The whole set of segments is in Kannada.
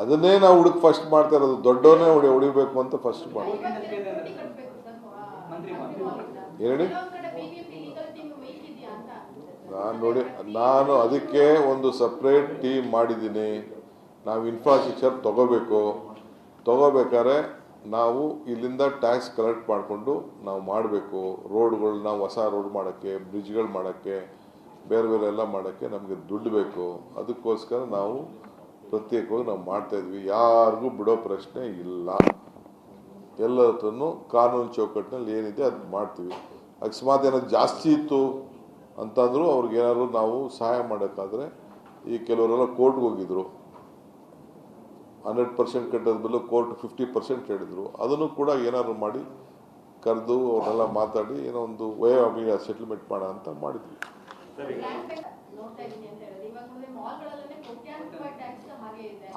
ಅದನ್ನೇ ನಾವು ಹುಡುಕ್ ಫಸ್ಟ್ ಮಾಡ್ತಾ ಇರೋದು. ದೊಡ್ಡವನ್ನೇ ಹೊಡಿ ಹೊಡಿಬೇಕು ಅಂತ ಫಸ್ಟ್ ಮಾಡಿ. ಹೇಳಿ. ಕಡೆ ಬಿಬಿಎಂಪಿ ಲೀಗಲ್ ಟೀಮ್ ವೀಕ್ ಅಂತ ನಾನು ನೋಡಿ ನಾನು ಅದಕ್ಕೆ ಒಂದು ಸಪ್ರೇಟ್ ಟೀಮ್ ಮಾಡಿದ್ದೀನಿ. ನಾವು ಇನ್ಫ್ರಾಸ್ಟ್ರಕ್ಚರ್ ತಗೋಬೇಕು. ತಗೋಬೇಕಾದ್ರೆ ನಾವು ಇಲ್ಲಿಂದ ಟ್ಯಾಕ್ಸ್ ಕಲೆಕ್ಟ್ ಮಾಡಿಕೊಂಡು ನಾವು ಮಾಡಬೇಕು. ರೋಡ್ಗಳನ್ನ ಹೊಸ ರೋಡ್ ಮಾಡೋಕ್ಕೆ ಬ್ರಿಡ್ಜ್ಗಳು ಮಾಡೋಕ್ಕೆ. ಬೇರೆ ಬೇರೆ ಎಲ್ಲ ಮಾಡೋಕ್ಕೆ ನಮಗೆ ದುಡ್ಡು ಬೇಕು. ಅದಕ್ಕೋಸ್ಕರ ನಾವು ಪ್ರತ್ಯೇಕವಾಗಿ ನಾವು ಮಾಡ್ತಾ ಇದ್ವಿ. ಯಾರಿಗೂ ಬಿಡೋ ಪ್ರಶ್ನೆ ಇಲ್ಲ. ಎಲ್ಲರ ಕಾನೂನು ಚೌಕಟ್ಟಿನಲ್ಲಿ ಏನಿದೆ ಅದು ಮಾಡ್ತೀವಿ. ಅಕಸ್ಮಾತ್ ಏನಾದ್ರು ಜಾಸ್ತಿ ಇತ್ತು ಅಂತಂದರೂ ಏನಾದ್ರು ನಾವು ಸಹಾಯ ಮಾಡೋಕ್ಕಾದ್ರೆ ಈ ಕೆಲವರೆಲ್ಲ ಕೋರ್ಟ್ಗೆ ಹೋಗಿದ್ರು. ಹಂಡ್ರೆಡ್ ಪರ್ಸೆಂಟ್ ಕಟ್ಟೋದ್ ಬದಲು ಕೋರ್ಟ್ ಫಿಫ್ಟಿ ಪರ್ಸೆಂಟ್ ಹೇಳಿದ್ರು. ಅದನ್ನು ಕೂಡ ಏನಾದ್ರು ಮಾಡಿ ಕರೆದು ಅವ್ರನ್ನೆಲ್ಲ ಮಾತಾಡಿ ಏನೋ ಒಂದು ವಯ ಸೆಟ್ಲ್ಮೆಂಟ್ ಮಾಡೋ ಅಂತ ಮಾಡಿದ್ವಿ.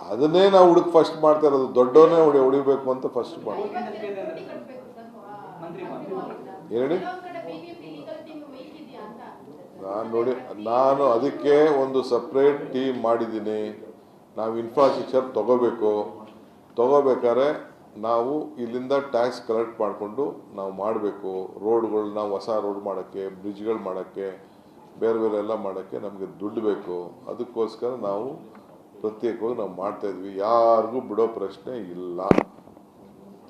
ಅದನ್ನೇ ನಾವು ಹುಡುಕ್ ಫಸ್ಟ್ ಮಾಡ್ತಾ ಇರೋದು. ದೊಡ್ಡವನ್ನೇ ಹೊಡಿ ಹೊಡಿಬೇಕು ಅಂತ ಫಸ್ಟ್ ಮಾಡಿ. ಹೇಳಿ? ನಾನು ನೋಡಿ, ನಾನು ಅದಕ್ಕೆ ಒಂದು ಸಪ್ರೇಟ್ ಟೀಮ್ ಮಾಡಿದ್ದೀನಿ. ನಾವು ಇನ್ಫ್ರಾಸ್ಟ್ರಕ್ಚರ್ ತಗೋಬೇಕು. ತಗೋಬೇಕಾದ್ರೆ ನಾವು ಇಲ್ಲಿಂದ ಟ್ಯಾಕ್ಸ್ ಕಲೆಕ್ಟ್ ಮಾಡಿಕೊಂಡು ನಾವು ಮಾಡಬೇಕು. ರೋಡ್ಗಳನ್ನ ಹೊಸ ರೋಡ್ ಮಾಡೋಕ್ಕೆ ಬ್ರಿಡ್ಜ್ಗಳು ಮಾಡೋಕ್ಕೆ. ಬೇರೆ ಬೇರೆ ಎಲ್ಲ ಮಾಡೋಕ್ಕೆ ನಮಗೆ ದುಡ್ಡು ಬೇಕು. ಅದಕ್ಕೋಸ್ಕರ ನಾವು ಪ್ರತ್ಯೇಕವಾಗಿ ನಾವು ಮಾಡ್ತಾ ಇದ್ವಿ. ಯಾರಿಗೂ ಬಿಡೋ ಪ್ರಶ್ನೆ ಇಲ್ಲ.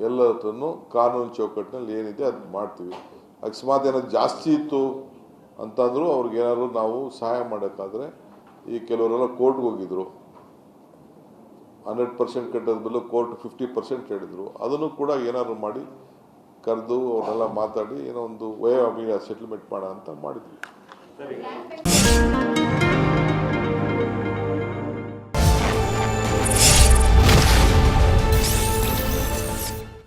ಎಲ್ಲರ ಹತ್ರನೂ ಕಾನೂನು ಚೌಕಟ್ಟಿನಲ್ಲಿ ಏನಿದೆ ಅದು ಮಾಡ್ತೀವಿ. ಅಕಸ್ಮಾತ್ ಏನಾದ್ರು ಜಾಸ್ತಿ ಇತ್ತು ಅಂತಂದರೂ ಅವ್ರಿಗೇನಾದ್ರು ನಾವು ಸಹಾಯ ಮಾಡೋಕ್ಕಾದ್ರೆ ಈ ಕೆಲವರೆಲ್ಲ ಕೋರ್ಟ್ಗೆ ಹೋಗಿದ್ರು. ಹಂಡ್ರೆಡ್ ಪರ್ಸೆಂಟ್ ಕಟ್ಟೋದ್ ಬದಲು ಕೋರ್ಟ್ ಫಿಫ್ಟಿ ಪರ್ಸೆಂಟ್ ಹೇಳಿದ್ರು. ಅದನ್ನು ಕೂಡ ಏನಾದ್ರು ಮಾಡಿ ಕರೆದು ಅವರೆಲ್ಲ ಮಾತಾಡಿ ಏನೋ ಒಂದು ವೇ ಅಭಿಯ ಸೆಟಲ್ಮೆಂಟ್ ಮಾಡೋಣ ಅಂತ ಮಾಡಿದ್ವಿ. 来